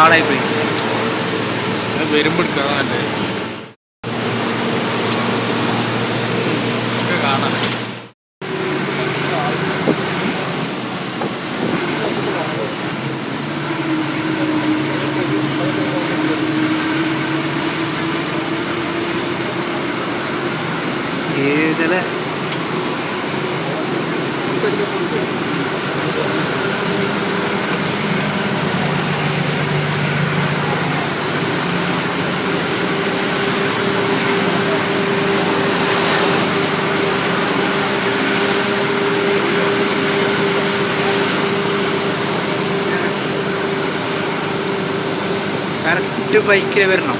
കാടായി പോയി വരുമ്പോ എടുക്കാതെ കറക്റ്റ് ബൈക്കിൽ വരണം.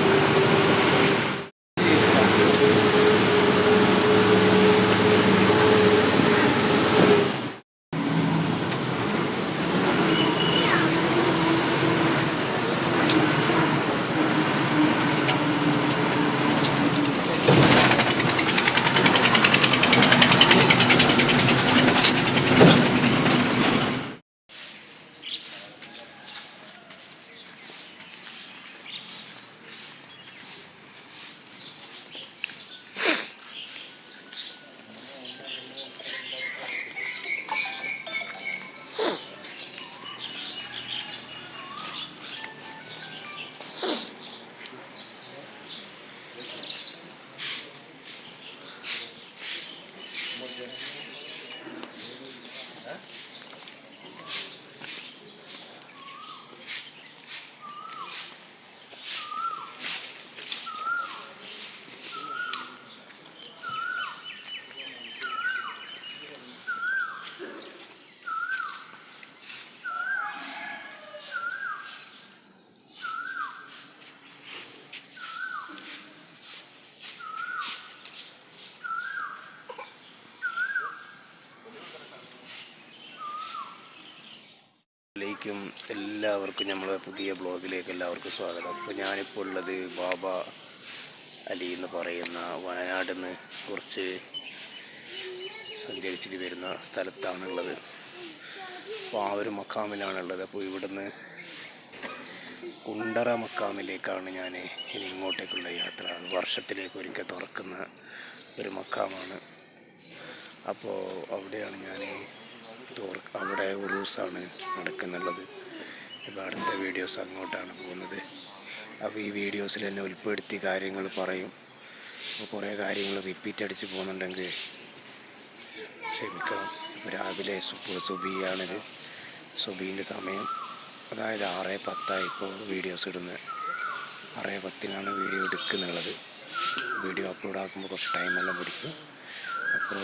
എല്ലാവർക്കും നമ്മളെ പുതിയ ബ്ലോഗിലേക്ക് എല്ലാവർക്കും സ്വാഗതം. അപ്പോൾ ഞാനിപ്പോൾ ഉള്ളത് ബാബ അലി എന്ന് പറയുന്ന വയനാട് നിന്ന് കുറച്ച് സഞ്ചരിച്ചിട്ട് വരുന്ന സ്ഥലത്താണുള്ളത്. അപ്പോൾ ആ ഒരു മക്കാമിലാണുള്ളത്. അപ്പോൾ ഇവിടുന്ന് കുണ്ടറ മക്കാമിലേക്കാണ് ഞാൻ ഇനി ഇങ്ങോട്ടേക്കുള്ള യാത്ര. വർഷത്തിലേക്ക് ഒരിക്കൽ തുറക്കുന്ന ഒരു മക്കാമാണ്. അപ്പോൾ അവിടെയാണ് ഞാൻ അവിടെ ഉറൂസാണ് നടക്കുന്നുള്ളത്. ഇപ്പോൾ അടുത്ത വീഡിയോസ് അങ്ങോട്ടാണ് പോകുന്നത്. അപ്പോൾ ഈ വീഡിയോസിൽ എന്നെ ഉൾപ്പെടുത്തി കാര്യങ്ങൾ പറയും. അപ്പോൾ കുറേ കാര്യങ്ങൾ റിപ്പീറ്റ് അടിച്ച് പോകുന്നുണ്ടെങ്കിൽ ക്ഷമിക്കണം. ഇപ്പോൾ രാവിലെ സുബ് സുബിയാണിത്. സുബീന്റെ സമയം അതായത് ആറ് പത്തായി ഇപ്പോൾ വീഡിയോസ് ഇടുന്നത്. ആറ് പത്തിനാണ് വീഡിയോ എടുക്കുന്നുള്ളത്. വീഡിയോ അപ്ലോഡ് ആക്കുമ്പോൾ കുറച്ച് ടൈമെല്ലാം പിടിക്കും. അപ്പോൾ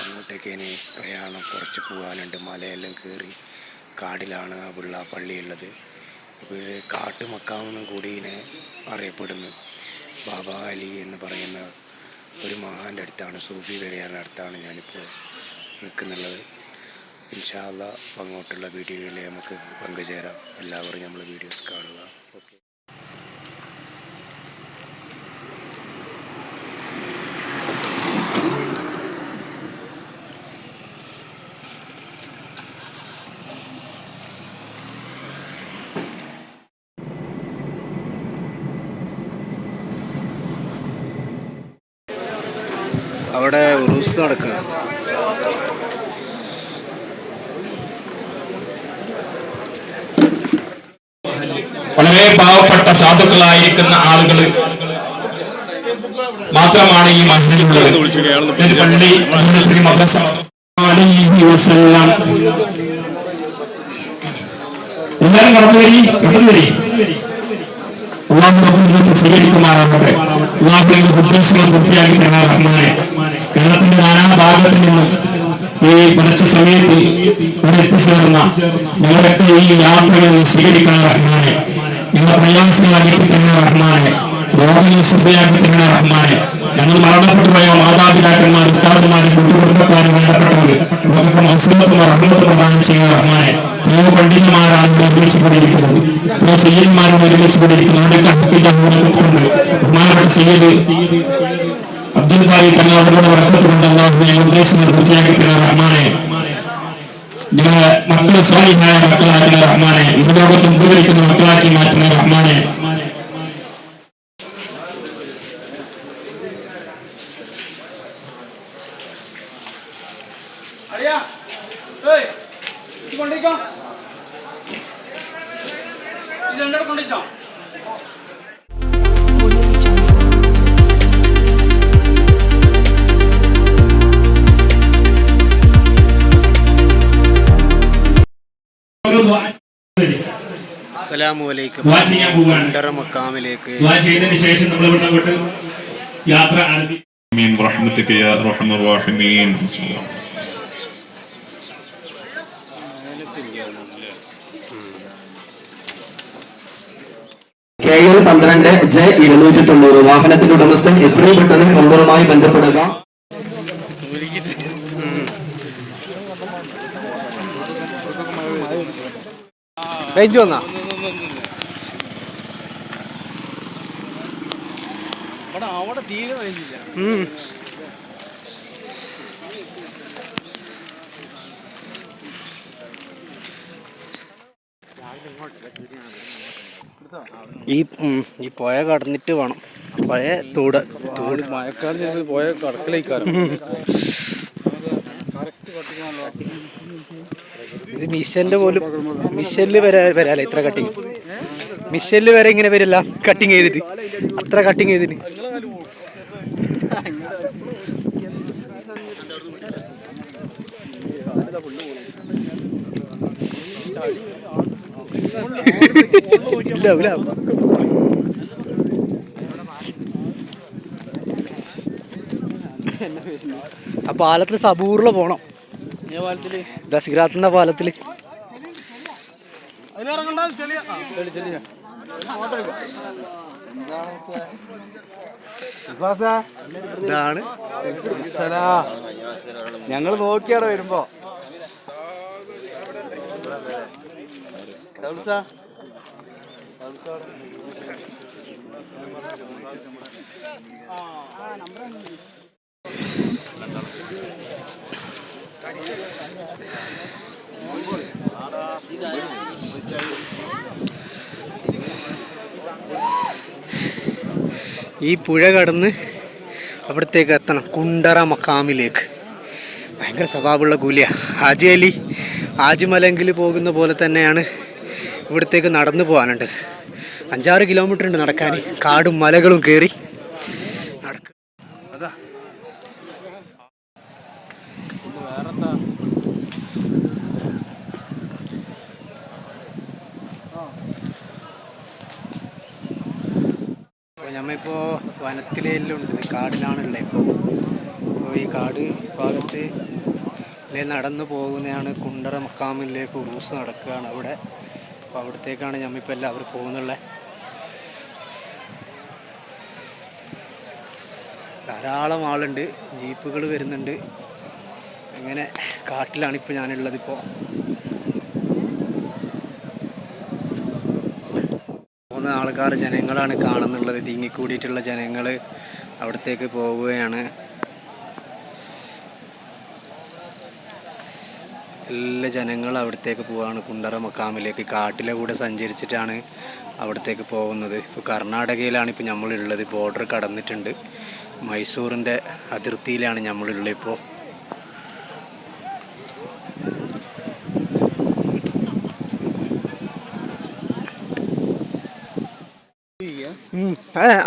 അങ്ങോട്ടേക്ക് ഇനി പ്രയാണം കുറച്ച് പോകാനുണ്ട് മലയെല്ലാം കയറി കാടിലാണ് ആ പിള്ള പള്ളിയുള്ളത്. അപ്പോൾ ഇത് കാട്ടുമക്കാമെന്നും കൂടി ഇതിനെ അറിയപ്പെടുന്നു. ബാബ അലി എന്ന് പറയുന്ന ഒരു മഹാന്റെ അടുത്താണ് സൂഫി വരെയാണ് അടുത്താണ് ഞാനിപ്പോൾ നിൽക്കുന്നുള്ളത് ഇൻഷാല്ല അങ്ങോട്ടുള്ള വീഡിയോയിൽ നമുക്ക് പങ്കുചേരാം. എല്ലാവരും നമ്മൾ വീഡിയോസ് കാണുക. ഓക്കെ. അവിടെ ഉറൂസ് നടക്കുക. വളരെ പാവപ്പെട്ട സാധുക്കളായിരിക്കുന്ന ആളുകൾ മാത്രമാണ് ഈ മഹലിലുള്ളത് പള്ളി കടന്നു വരി കടന്നു വരി. അള്ളാഹു അള്ളാഹുവിന്റെ ഉദ്ദേശങ്ങൾ പൂർത്തിയാക്കി തരാൻ റഹ്മാനെ. കേരളത്തിന്റെ നാനാ ഭാഗത്തു നിന്നും ഈ കുറച്ച് സമയത്ത് ഇവിടെ എത്തിച്ചേർന്ന ഈ യാത്രകൾ സ്വീകരിക്കണം റഹ്മാനെ. ഞങ്ങളുടെ പ്രയാസങ്ങൾ അകറ്റി റഹ്മാനെ. രോഗങ്ങൾ ശ്രദ്ധയാക്കി തന്നെ റഹ്മാനെ. ഞങ്ങൾ മരണപ്പെട്ടു പോയ ഇവർക്കൊക്കെ മനസ്സിലത്തും റഹ്മത്ത് പ്രദാനം ചെയ്യുന്ന റഹ്മാനെ എത്രയോ പണ്ഡിതന്മാരാണ് നിർമ്മിച്ചുകൊണ്ടിരിക്കുന്നത് എത്രയോ സയ്യന്മാരും ഒരുമിച്ചുകൊണ്ടിരിക്കുന്നു അവരുടെ ഹക്കിന്റെ മൂലക്കുണ്ട് ബഹുമാനപ്പെട്ട സയ്യദ് അബ്ദുൽ ബാരി തങ്ങൾ അവരോട് വർക്കത്തുകൊണ്ട് അള്ളാഹു ഞങ്ങൾ ഉദ്ദേശങ്ങൾ പൂർത്തിയാക്കി തരാൻ റഹ്മാനെ ഞങ്ങളെ മക്കളെ സ്വാലിഹായ മക്കളാക്കുന്ന റഹ്മാനെ ഇത് ലോകത്ത് ഉപകരിക്കുന്ന മക്കളാക്കി മാറ്റുന്ന റഹ്മാനെ അസ്സലാമു അലൈക്കും ദുആ ചെയ്യാൻ പോവുകയാണ് കുണ്ടറ മക്കാമിലേക്ക് ദുആ ചെയ്തതിന് ശേഷം നമ്മൾ ഇവിടെ യാത്ര ആരംഭിക്കും എൽ പന്ത്രണ്ട് ജെ ഇരുന്നൂറ്റി തൊണ്ണൂറ്. വാഹനത്തിന്റെ ഉടമസ്ഥൻ എത്രയും പെട്ടെന്ന് നമ്പറുമായി ബന്ധപ്പെടുക. റേഞ്ച് വന്നാ? അവിടെ തീരെ കഴിഞ്ഞില്ല ഈ ഈ പുഴ കടന്നിട്ട് വേണം. പുഴ തൂട് തൂട്. മഴക്കാലം പോയ കടക്കലേക്കാരം ഇത് മിഷന്റെ പോലും മിഷനിൽ വരെ വരാല്ലേ ഇത്ര കട്ടിങ് മിഷനിൽ വരെ ഇങ്ങനെ വരില്ല കട്ടിങ് ചെയ്തിട്ട്. അത്ര കട്ടിങ് ചെയ്തിട്ട് ഇല്ല ഇല്ല ആ പാലത്തിൽ സബൂറിൽ പോണം. ഇതാ സിറാത്തിന്റെ പാലത്തിൽ. ഇതാണ്. ഞങ്ങൾ നോക്കിയാടോ വരുമ്പോ. ഈ പുഴ കടന്ന് അവിടത്തേക്ക് എത്തണം. കുണ്ടറ മക്കാമിലേക്ക് ഭയങ്കര സ്വഭാവമുള്ള കൂലിയാണ് ഹാജി അലി ആജിമലങ്കിൽ പോകുന്ന പോലെ തന്നെയാണ് ഇവിടത്തേക്ക് നടന്നു പോകാനുണ്ട്. അഞ്ചാറ് കിലോമീറ്റർ ഉണ്ട് നടക്കാൻ. കാടും മലകളും കയറി നടക്ക. അപ്പോൾ നമ്മളിപ്പോൾ വനത്തിലെല്ലാം ഉണ്ട് കാടിലാണുള്ളത്. ഇപ്പോൾ ഈ കാട് ഭാഗത്ത് നടന്നു പോകുന്നതാണ് കുണ്ടറ മക്കാമിലേക്ക് ഉറൂസ് നടക്കുകയാണ്. അവിടെ അപ്പോൾ അവിടത്തേക്കാണ് ഞമ്മിപ്പോൾ എല്ലാവരും പോകുന്നുള്ളത് ധാരാളം ആളുണ്ട് ജീപ്പുകൾ വരുന്നുണ്ട്. അങ്ങനെ കാട്ടിലാണ് ഇപ്പോൾ ഞാനുള്ളത് ഇപ്പോൾ മൂന്ന് ആൾക്കാർ ജനങ്ങളാണ് കാണുന്നുള്ളത്. തിങ്ങിക്കൂടിയിട്ടുള്ള ജനങ്ങൾ അവിടത്തേക്ക് പോവുകയാണ്. എല്ലാ ജനങ്ങളും അവിടത്തേക്ക് പോവാണ്. കുണ്ടറ മക്കാമിലേക്ക് കാട്ടിലെ കൂടെ സഞ്ചരിച്ചിട്ടാണ് അവിടത്തേക്ക് പോകുന്നത്. ഇപ്പോൾ കർണാടകയിലാണ് ഇപ്പോൾ നമ്മളുള്ളത്. ബോർഡർ കടന്നിട്ടുണ്ട്. മൈസൂറിന്റെ അതിർത്തിയിലാണ് നമ്മളുള്ളത് ഇപ്പോൾ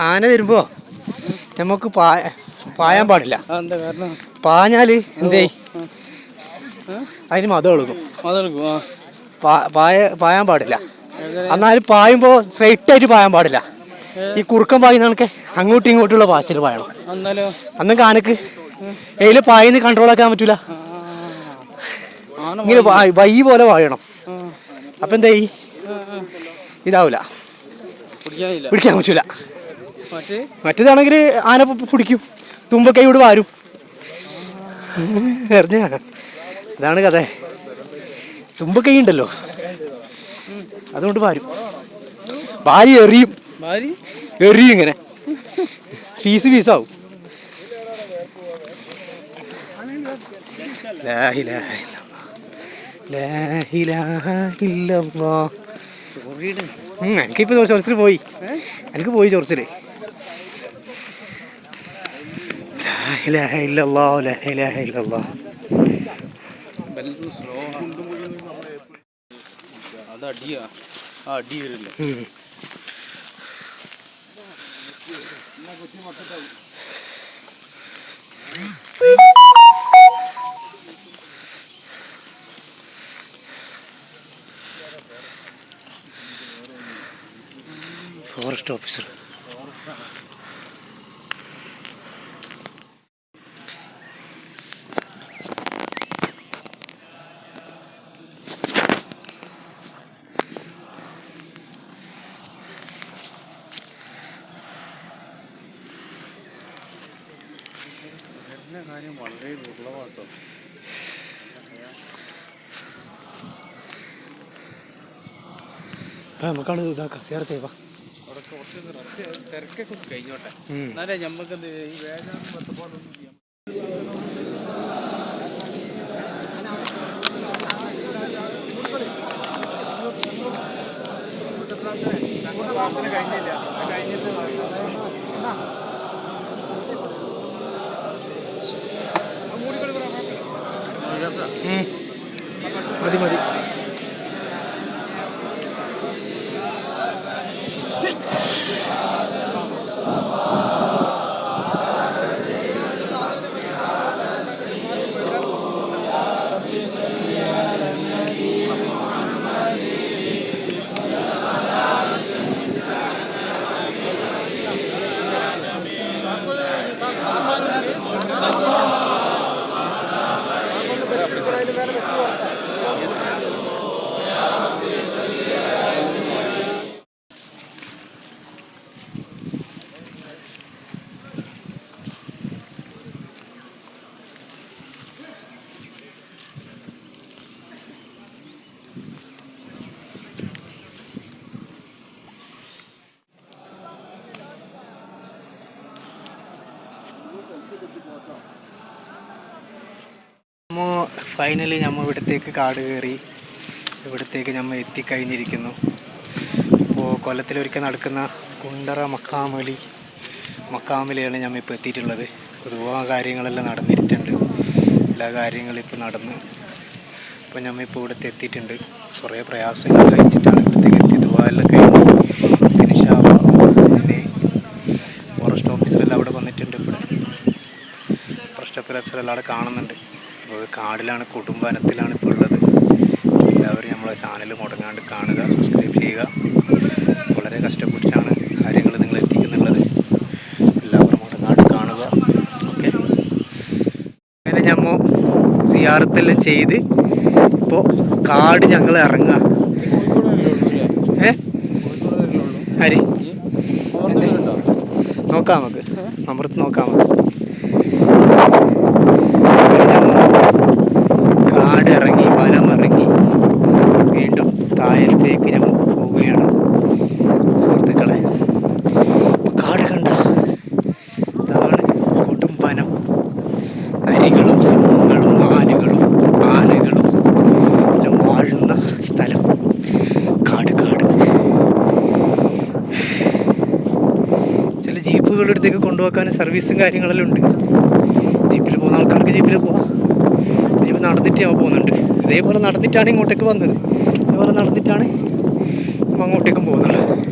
ആന വരുമ്പോ നമുക്ക് പായ പായാൻ പാടില്ല. പാഞ്ഞാൽ എന്തേ? അതിന് മതം ആ. പായ പായാൻ പാടില്ല. എന്നാലും പായുമ്പോ സ്ട്രൈറ്റ് ആയിട്ട് പായാൻ പാടില്ല. ഈ കുറുക്കം പായുന്ന കണക്ക് അങ്ങോട്ടും ഇങ്ങോട്ടുള്ള പാച്ചിൽ പായണം. എന്നാലോ അന്നും കാനക്ക് എയിൽ പായന്ന് കൺട്രോൾ ആക്കാൻ പറ്റൂല. ഇങ്ങനെ വാ- വൈ പോലെ വായണം അപ്പൊ എന്താ ഈ ഇതാവൂല. പിടിക്കാനില്ല. പിടിക്കാൻ പറ്റൂല. മറ്റേ? മറ്റേതാണെങ്കിൽ ആന പ് പിടിക്കും. തുമ്പക്കൈയോട് വാരും. അറിഞ്ഞ ഇതാണ് കഥ. തുമ്പക്കൈ ഉണ്ടല്ലോ. അതുകൊണ്ട് വാരും ഭാര്യ എറിയും. എറിയും ഇങ്ങനെ. ഫീസ് ഫീസാവും. എനിക്കിപ്പോ ചൊറച്ചിൽ പോയി. എനിക്ക് പോയി ചൊറച്ചിൽ. ഇലാഹ ഇല്ലല്ലാ, ലാ ഇലാഹ സ്ലോ അത് അടിയാ ആ അടി വരില്ല. ഫോറസ്റ്റ് ഓഫീസർ ആ നമുക്കാണ് ഇതാക്കാം. ചേർത്തേ വാ. തിരക്കൊക്കെ കഴിഞ്ഞോട്ടെ. എന്നാലേ ഞമ്മക്ക് എന്ത് ഈ വേദന പത്തപ്പോഴൊന്നും ചെയ്യാം മതി മതി. ഫൈനലി നമ്മൾ ഇവിടത്തേക്ക് കാട് കയറി ഇവിടത്തേക്ക് നമ്മൾ എത്തിക്കഴിഞ്ഞിരിക്കുന്നു. അപ്പോൾ കൊല്ലത്തിലൊരിക്കൽ നടക്കുന്ന കുണ്ടറ മക്കാമലി മക്കാമലിയാണ് നമ്മൾ ഇപ്പോൾ എത്തിയിട്ടുള്ളത്. പൊതുവാ കാര്യങ്ങളെല്ലാം നടന്നിട്ടുണ്ട് എല്ലാ കാര്യങ്ങളും ഇപ്പോൾ നടന്നു. അപ്പോൾ നമ്മൾ ഇപ്പോൾ ഇവിടുത്തെ എത്തിയിട്ടുണ്ട്. കുറേ പ്രയാസങ്ങൾ കഴിച്ചിട്ടാണ് ഇവിടത്തേക്ക് എത്തിയത്. ദുബായെല്ലാം കഴിഞ്ഞ് പിന്നെ ഫോറസ്റ്റ് ഓഫീസറെല്ലാം അവിടെ വന്നിട്ടുണ്ട് ഇവിടെ ഫോറസ്റ്റ് ഓഫീസറെല്ലാം അവിടെ കാണുന്നുണ്ട്. അപ്പോൾ കാടിലാണ് കുടുംബനത്തിലാണ് ഇപ്പോൾ ഉള്ളത്. എല്ലാവരും നമ്മളെ ചാനൽ മുടങ്ങാണ്ട് കാണുക സബ്സ്ക്രൈബ് ചെയ്യുക. വളരെ കഷ്ടപ്പെട്ടിട്ടാണ് കാര്യങ്ങൾ നിങ്ങൾ എത്തിക്കുന്നുള്ളത്. എല്ലാവരും മുടങ്ങാണ്ട് കാണുക. ഓക്കെ. അങ്ങനെ ഞമ്മ സിയാറത്തെല്ലാം ചെയ്ത് ഇപ്പോൾ കാട് ഞങ്ങൾ ഇറങ്ങുക. ഏ? ഹരി. നോക്കാം നമുക്ക്. അമൃത് നോക്കാം നമുക്ക് കാട് ഇറങ്ങി വീണ്ടും താഴത്തേക്ക് ഞങ്ങൾ പോവുകയാണ്. സുഹൃത്തുക്കളെ കാട് കണ്ട ഇതാണ് കൊടും വനം നരികളും സിംഹങ്ങളും ആനകളും ആനകളും എല്ലാം വാഴുന്ന സ്ഥലം. കാട് കാട്. ചില ജീപ്പുകളുടെ അടുത്തേക്ക് സർവീസും കാര്യങ്ങളെല്ലാം ഉണ്ട്. ജീപ്പിൽ പോകുന്ന ആൾക്കാർക്ക് ജീപ്പിൽ പോവാം. ജീപ്പ് നടന്നിട്ട് ഞാൻ പോകുന്നുണ്ട്. ഇതേപോലെ നടന്നിട്ടാണ് ഇങ്ങോട്ടേക്ക് വന്നത്. ഇതേപോലെ നടന്നിട്ടാണ് അങ്ങോട്ടേക്കും പോകുന്നത്.